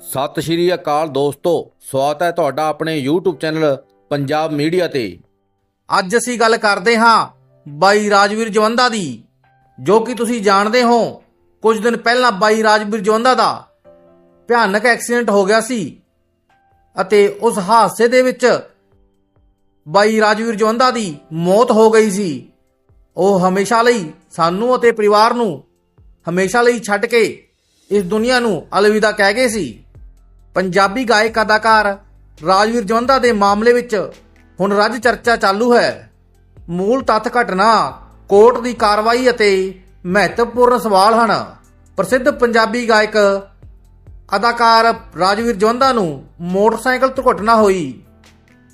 ਸਤਿ ਸ਼੍ਰੀ ਅਕਾਲ ਦੋਸਤੋ, ਸਵਾਗਤ ਹੈ ਤੁਹਾਡਾ ਆਪਣੇ YouTube ਚੈਨਲ ਪੰਜਾਬ ਮੀਡੀਆ ਤੇ। ਅੱਜ ਅਸੀਂ ਗੱਲ ਕਰਦੇ ਹਾਂ ਬਾਈ ਰਾਜਵੀਰ ਜਵੰਦਾ ਦੀ, ਜੋ ਕਿ ਤੁਸੀਂ ਜਾਣਦੇ ਹੋ, ਕੁਝ ਦਿਨ ਪਹਿਲਾਂ ਬਾਈ ਰਾਜਵੀਰ ਜਵੰਦਾ ਦਾ ਭਿਆਨਕ ਐਕਸੀਡੈਂਟ ਹੋ ਗਿਆ ਸੀ ਅਤੇ ਉਸ ਹਾਦਸੇ ਦੇ ਵਿੱਚ ਬਾਈ ਰਾਜਵੀਰ ਜਵੰਦਾ ਦੀ ਮੌਤ ਹੋ ਗਈ ਸੀ। ਉਹ ਹਮੇਸ਼ਾ ਲਈ ਸਾਨੂੰ ਅਤੇ ਪਰਿਵਾਰ ਨੂੰ ਹਮੇਸ਼ਾ ਲਈ ਛੱਡ ਕੇ ਇਸ ਦੁਨੀਆ ਨੂੰ ਅਲਵਿਦਾ ਕਹਿ ਗਏ ਸੀ। ਪੰਜਾਬੀ ਗਾਇਕ ਅਦਾਕਾਰ ਰਾਜਵੀਰ ਜਵੰਦਾ ਦੇ ਮਾਮਲੇ ਵਿੱਚ ਹੁਣ ਰੱਜ ਚਰਚਾ ਚਾਲੂ ਹੈ। ਮੂਲ ਤੱਥ ਘਟਨਾ ਕੋਰਟ ਦੀ ਕਾਰਵਾਈ ਅਤੇ ਮਹੱਤਵਪੂਰਨ ਸਵਾਲ ਹਨ। ਪ੍ਰਸਿੱਧ ਪੰਜਾਬੀ ਗਾਇਕ ਅਦਾਕਾਰ ਰਾਜਵੀਰ ਜਵੰਦਾ ਨੂੰ ਮੋਟਰਸਾਈਕਲ ਦੁਰਘਟਨਾ ਹੋਈ,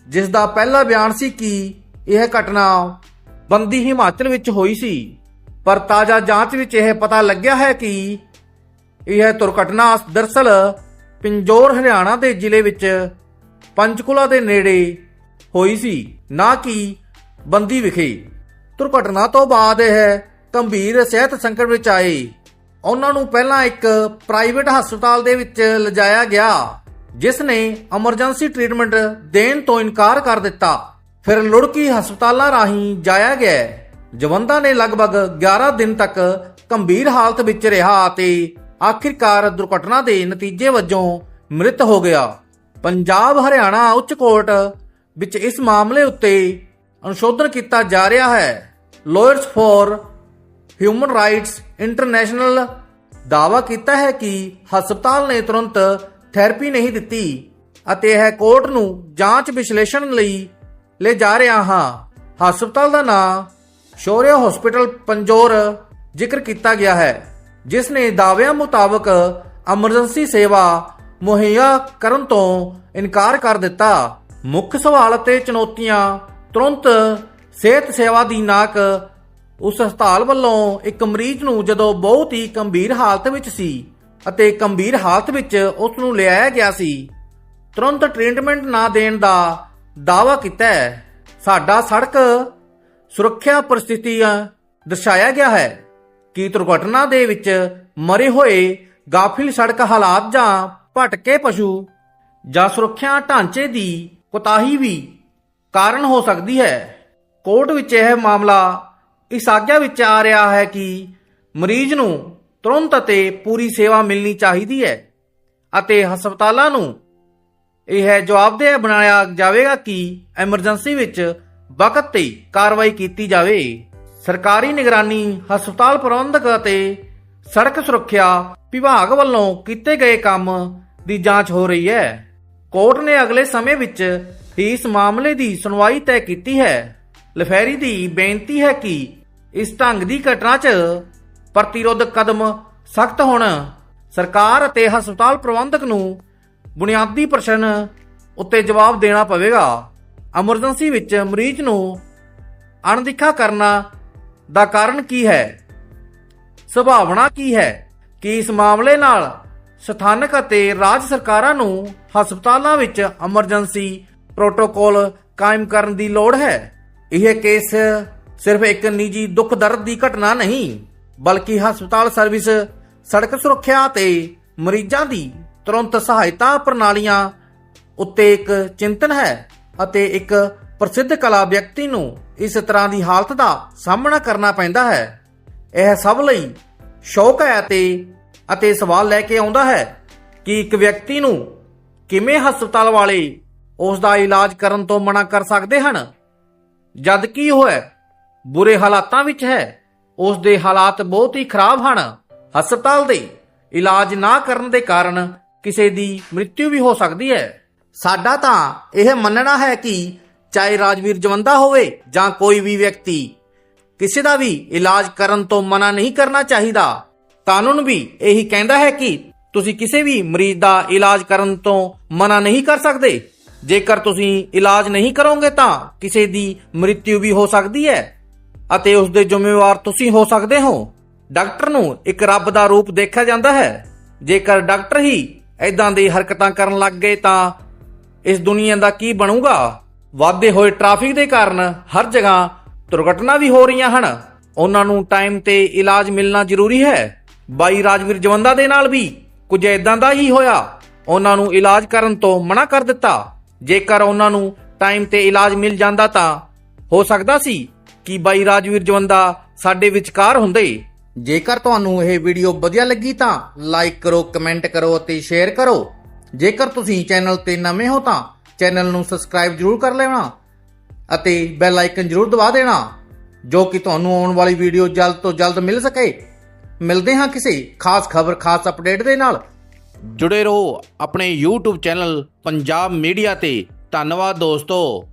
ਜਿਸ ਦਾ ਪਹਿਲਾ ਬਿਆਨ ਸੀ ਕਿ ਇਹ ਘਟਨਾ ਬੰਦੀ ਹਿਮਾਚਲ ਵਿੱਚ ਹੋਈ ਸੀ। ਪਰ ਤਾਜ਼ਾ ਜਾਂਚ ਵਿੱਚ ਇਹ ਪਤਾ ਲੱਗਿਆ ਹੈ ਕਿ ਇਹ ਦੁਰਘਟਨਾ ਦਰਸਲ ਪਿੰਜੌਰ ਹਰਿਆਣਾ ਦੇ ਜ਼ਿਲ੍ਹੇ ਵਿੱਚ ਪੰਚਕੁਲਾ ਦੇ ਨੇੜੇ ਹੋਈ ਸੀ, ਨਾ ਕਿ ਬੰਦੀ ਵਿਖੇ। ਦੁਰਘਟਨਾ ਤੋਂ ਬਾਅਦ ਇਹ ਗੰਭੀਰ ਸਿਹਤ ਸੰਕਟ ਵਿੱਚ ਆਏ। ਉਹਨਾਂ ਨੂੰ ਪਹਿਲਾਂ ਇੱਕ ਪ੍ਰਾਈਵੇਟ ਹਸਪਤਾਲ ਦੇ ਵਿੱਚ ਲਿਜਾਇਆ ਗਿਆ, ਜਿਸ ਨੇ ਐਮਰਜੈਂਸੀ ਟ੍ਰੀਟਮੈਂਟ ਦੇਣ ਤੋਂ ਇਨਕਾਰ ਕਰ ਦਿੱਤਾ। ਫਿਰ ਲੁੜਕੀ ਹਸਪਤਾਲਾਂ ਰਾਹੀਂ ਜਾਇਆ ਗਿਆ ਜਵੰਦਾ ਨੇ ਲਗਭਗ 11 ਦਿਨ ਤੱਕ ਗੰਭੀਰ ਹਾਲਤ ਵਿੱਚ ਰਿਹਾ ਅਤੇ ਆਖਿਰਕਾਰ ਦੁਰਘਟਨਾ ਦੇ ਨਤੀਜੇ ਵਜੋਂ ਮ੍ਰਿਤ ਹੋ ਗਿਆ। ਪੰਜਾਬ ਹਰਿਆਣਾ ਉੱਚ ਕੋਰਟ ਵਿੱਚ ਇਸ ਮਾਮਲੇ ਉੱਤੇ ਅਨੁਸ਼ੋਧਨ ਕੀਤਾ ਜਾ ਰਿਹਾ ਹੈ। Lawyers for human rights international ਦਾਅਵਾ ਕੀਤਾ ਹੈ ਕਿ ਹਸਪਤਾਲ ਨੇ ਤੁਰੰਤ ਥੈਰੇਪੀ ਨਹੀਂ ਦਿੱਤੀ ਅਤੇ ਇਹ ਕੋਰਟ ਨੂੰ ਜਾਂਚ ਵਿਸ਼ਲੇਸ਼ਣ ਲਈ ਲੈ ਜਾ ਰਿਹਾ ਹਾਂ। ਹਸਪਤਾਲ ਦਾ ਨਾਮ ਸ਼ੌਰਿਆ ਹਸਪੀਟਲ, ਪੰਜੋਰ ਜ਼ਿਕਰ ਕੀਤਾ ਗਿਆ ਹੈ। ਜਿਸ ਨੇ ਦਾਅਵਿਆਂ ਮੁਤਾਬਕ ਐਮਰਜੈਂਸੀ ਸੇਵਾ ਮੁਹੱਈਆ ਕਰਨ ਤੋਂ ਇਨਕਾਰ ਕਰ ਦਿੱਤਾ। ਮੁੱਖ ਸਵਾਲ ਅਤੇ ਚੁਣੌਤੀਆਂ ਤੁਰੰਤ ਸਿਹਤ ਸੇਵਾ ਦੀ ਨਾਕ ਉਸ ਹਸਪਤਾਲ ਵੱਲੋਂ ਇੱਕ ਮਰੀਜ਼ ਨੂੰ ਜਦੋਂ ਬਹੁਤ ਹੀ ਗੰਭੀਰ ਹਾਲਤ ਵਿੱਚ ਸੀ ਅਤੇ ਗੰਭੀਰ ਹਾਲਤ ਵਿੱਚ ਉਸ ਨੂੰ ਲਿਆਇਆ ਗਿਆ ਸੀ, ਤੁਰੰਤ ਟ੍ਰੀਟਮੈਂਟ ਨਾ ਦੇਣ ਦਾ ਦਾਵਾ ਕੀਤਾ ਹੈ। ਸਾਡਾ ਸੜਕ ਸੁਰੱਖਿਆ ਪਰਿਸਥਿਤੀਆਂ ਦਰਸਾਇਆ ਗਿਆ ਹੈ। ਕਿ ਦੁਰਘਟਨਾ ਦੇ ਵਿੱਚ ਮਰੇ ਹੋਏ ਗਾਫਿਲ ਸੜਕ ਹਾਲਾਤ ਜਾਂ ਭਟਕੇ ਪਸ਼ੂ ਜਾਂ ਸੁਰੱਖਿਆ ਢਾਂਚੇ ਦੀ ਕੁਤਾਹੀ ਵੀ ਕਾਰਨ ਹੋ ਸਕਦੀ ਹੈ? ਕੋਰਟ ਵਿੱਚ ਇਹ ਮਾਮਲਾ ਇਸ ਆਗਿਆ ਵਿੱਚ ਆ ਰਿਹਾ ਹੈ ਕਿ ਮਰੀਜ਼ ਨੂੰ ਤੁਰੰਤ ਅਤੇ ਪੂਰੀ ਸੇਵਾ ਮਿਲਣੀ ਚਾਹੀਦੀ ਹੈ ਅਤੇ ਹਸਪਤਾਲਾਂ ਨੂੰ ਇਹ ਜਵਾਬਦੇਹ ਬਣਾਇਆ ਜਾਵੇਗਾ ਕਿ ਐਮਰਜੈਂਸੀ ਵਿੱਚ ਵਕਤ ਤੇ ਕਾਰਵਾਈ ਕੀਤੀ ਜਾਵੇ। ਸਰਕਾਰੀ ਨਿਗਰਾਨੀ ਹਸਪਤਾਲ ਪ੍ਰਬੰਧਕ ਅਤੇ ਸੜਕ ਸੁਰੱਖਿਆ ਵਿਭਾਗ ਵੱਲੋਂ ਕੀਤੇ ਗਏ ਕੰਮ ਦੀ ਜਾਂਚ ਹੋ ਰਹੀ ਹੈ। ਕੋਰਟ ਨੇ ਅਗਲੇ ਸਮੇਂ ਵਿੱਚ ਇਸ ਮਾਮਲੇ ਦੀ ਸੁਣਵਾਈ ਤੈਅ ਕੀਤੀ ਹੈ। ਲਫੈਰੀ ਦੀ ਬੇਨਤੀ ਹੈ ਕਿ ਇਸ ਢੰਗ ਦੀ ਘਟਨਾ 'ਚ ਪ੍ਰਤੀਰੋਧਕ ਕਦਮ ਸਖਤ ਹੋਣ। ਸਰਕਾਰ ਅਤੇ ਹਸਪਤਾਲ ਪ੍ਰਬੰਧਕ ਨੂੰ ਬੁਨਿਆਦੀ ਪ੍ਰਸ਼ਨ ਉੱਤੇ ਜਵਾਬ ਦੇਣਾ ਪਵੇਗਾ। ਐਮਰਜੈਂਸੀ ਵਿੱਚ ਮਰੀਜ਼ ਨੂੰ ਅਣਦਿੱਖਾ ਕਰਨਾ ਦਾ ਕਾਰਨ ਕੀ ਹੈ? ਸੁਭਾਵਨਾ ਕੀ ਹੈ ਕਿ ਇਸ ਮਾਮਲੇ ਨਾਲ ਸਥਾਨਕ ਅਤੇ ਰਾਜ ਸਰਕਾਰਾਂ ਨੂੰ ਹਸਪਤਾਲਾਂ ਵਿੱਚ ਐਮਰਜੈਂਸੀ ਪ੍ਰੋਟੋਕੋਲ ਕਾਇਮ ਕਰਨ ਦੀ ਲੋੜ ਹੈ? ਇਹ ਕੇਸ ਸਿਰਫ ਇੱਕ ਨਿੱਜੀ ਦੁੱਖ ਦਰਦ ਦੀ ਘਟਨਾ ਨਹੀਂ, ਬਲਕਿ ਹਸਪਤਾਲ ਸਰਵਿਸ, ਸੜਕ ਸੁਰੱਖਿਆ ਤੇ ਮਰੀਜ਼ਾਂ ਦੀ ਤੁਰੰਤ ਸਹਾਇਤਾ ਪ੍ਰਣਾਲੀਆਂ ਉੱਤੇ ਇੱਕ ਚਿੰਤਨ ਹੈ ਅਤੇ ਇੱਕ ਪ੍ਰਸਿੱਧ ਕਲਾ ਵਿਅਕਤੀ ਨੂੰ ਇਸ ਤਰ੍ਹਾਂ ਦੀ ਹਾਲਤ ਦਾ ਸਾਹਮਣਾ ਕਰਨਾ ਪੈਂਦਾ ਹੈ। ਇਹ ਸਭ ਲਈ ਸ਼ੌਕ ਹੈ ਅਤੇ ਅਤੇ ਸਵਾਲ ਲੈ ਕੇ ਆਉਂਦਾ ਹੈ ਕਿ ਇੱਕ ਵਿਅਕਤੀ ਨੂੰ ਕਿਵੇਂ ਹਸਪਤਾਲ ਵਾਲੇ ਉਸ ਦਾ ਇਲਾਜ ਕਰਨ ਤੋਂ ਮਨਾ ਕਰ ਸਕਦੇ ਹਨ। ਜਦ ਕਿ ਉਹ ਹੈ ਬੁਰੇ ਹਾਲਾਤਾਂ ਵਿੱਚ ਹੈ, ਉਸ ਦੇ ਹਾਲਾਤ ਬਹੁਤ ਹੀ ਖਰਾਬ ਹਨ। ਹਸਪਤਾਲ ਦੇ ਇਲਾਜ ਨਾ ਕਰਨ ਦੇ ਕਾਰਨ ਕਿਸੇ ਦੀ ਮ੍ਰਿਤਿੂ ਵੀ ਹੋ ਸਕਦੀ ਹੈ। ਸਾਡਾ ਤਾਂ ਇਹ ਮੰਨਣਾ ਹੈ ਕਿ ਚਾਹੇ ਰਾਜਵੀਰ ਜਵੰਦਾ ਹੋਵੇ ਜਾਂ ਕੋਈ ਵੀ ਵਿਅਕਤੀ, ਕਿਸੇ ਦਾ ਵੀ ਇਲਾਜ ਕਰਨ ਤੋਂ ਮਨਾ ਨਹੀਂ ਕਰਨਾ ਚਾਹੀਦਾ। ਕਾਨੂੰਨ ਵੀ ਇਹੀ ਕਹਿੰਦਾ ਹੈ ਕਿ ਤੁਸੀਂ ਕਿਸੇ ਵੀ ਮਰੀਜ਼ ਦਾ ਇਲਾਜ ਕਰਨ ਤੋਂ ਮਨਾ ਨਹੀਂ ਕਰ ਸਕਦੇ। ਜੇਕਰ ਤੁਸੀਂ ਇਲਾਜ ਨਹੀਂ ਕਰੋਗੇ ਤਾਂ ਕਿਸੇ ਦੀ ਮ੍ਰਿਤਿੂ ਵੀ ਹੋ ਸਕਦੀ ਹੈ ਅਤੇ ਉਸ ਦੇ ਜ਼ਿੰਮੇਵਾਰ ਤੁਸੀਂ ਹੋ ਸਕਦੇ ਹੋ। ਡਾਕਟਰ ਨੂੰ ਇੱਕ ਰੱਬ ਦਾ ਰੂਪ ਦੇਖਿਆ ਜਾਂਦਾ ਹੈ। ਜੇਕਰ ਡਾਕਟਰ ਹੀ ਐਦਾਂ ਦੀ ਹਰਕਤਾਂ ਕਰਨ ਲੱਗ ਗਏ ਤਾਂ ਇਸ ਦੁਨੀਆ ਦਾ ਕੀ ਬਣੂਗਾ? ਵਾਧੇ ਹੋਏ ਟ੍ਰੈਫਿਕ ਦੇ ਕਾਰਨ ਹਰ ਜਗ੍ਹਾ ਦੁਰਘਟਨਾ ਵੀ ਹੋ ਰਹੀਆਂ ਹਨ। ਉਹਨਾਂ ਨੂੰ ਟਾਈਮ ਤੇ ਇਲਾਜ ਮਿਲਣਾ ਜ਼ਰੂਰੀ ਹੈ। ਬਾਈ ਰਾਜਵੀਰ ਜਵੰਦਾ ਦੇ ਨਾਲ ਵੀ ਕੁਝ ਇਦਾਂ ਦਾ ਹੀ ਹੋਇਆ। ਉਹਨਾਂ ਨੂੰ ਇਲਾਜ ਕਰਨ ਤੋਂ ਮਨਾ ਕਰ ਦਿੱਤਾ। ਜੇਕਰ ਉਹਨਾਂ ਨੂੰ ਟਾਈਮ ਤੇ ਇਲਾਜ ਮਿਲ ਜਾਂਦਾ ਤਾਂ ਹੋ ਸਕਦਾ ਸੀ ਕਿ ਬਾਈ ਰਾਜਵੀਰ ਜਵੰਦਾ ਸਾਡੇ ਵਿਚਕਾਰ ਹੁੰਦੇ। ਜੇਕਰ ਤੁਹਾਨੂੰ ਇਹ ਵੀਡੀਓ ਵਧੀਆ ਲੱਗੀ ਤਾਂ ਲਾਈਕ ਕਰੋ ਕਮੈਂਟ ਕਰੋ ਅਤੇ ਸ਼ੇਅਰ ਕਰੋ। ਜੇਕਰ ਤੁਸੀਂ ਚੈਨਲ ਤੇ ਨਵੇਂ ਹੋ ਤਾਂ ਚੈਨਲ ਨੂੰ ਸਬਸਕ੍ਰਾਈਬ ਜ਼ਰੂਰ ਕਰ ਲੈਣਾ ਅਤੇ ਬੈਲ ਆਈਕਨ ਜ਼ਰੂਰ ਦਬਾ ਦੇਣਾ, ਜੋ ਕਿ ਤੁਹਾਨੂੰ ਆਉਣ ਵਾਲੀ ਵੀਡੀਓ ਜਲਦ ਤੋਂ ਜਲਦ ਮਿਲ ਸਕੇ। ਮਿਲਦੇ ਹਾਂ ਕਿਸੇ ਖਾਸ ਖਬਰ, ਖਾਸ ਅਪਡੇਟ ਦੇ ਨਾਲ। ਜੁੜੇ ਰਹੋ ਆਪਣੇ YouTube ਚੈਨਲ ਪੰਜਾਬ ਮੀਡੀਆ ਤੇ। ਧੰਨਵਾਦ ਦੋਸਤੋ।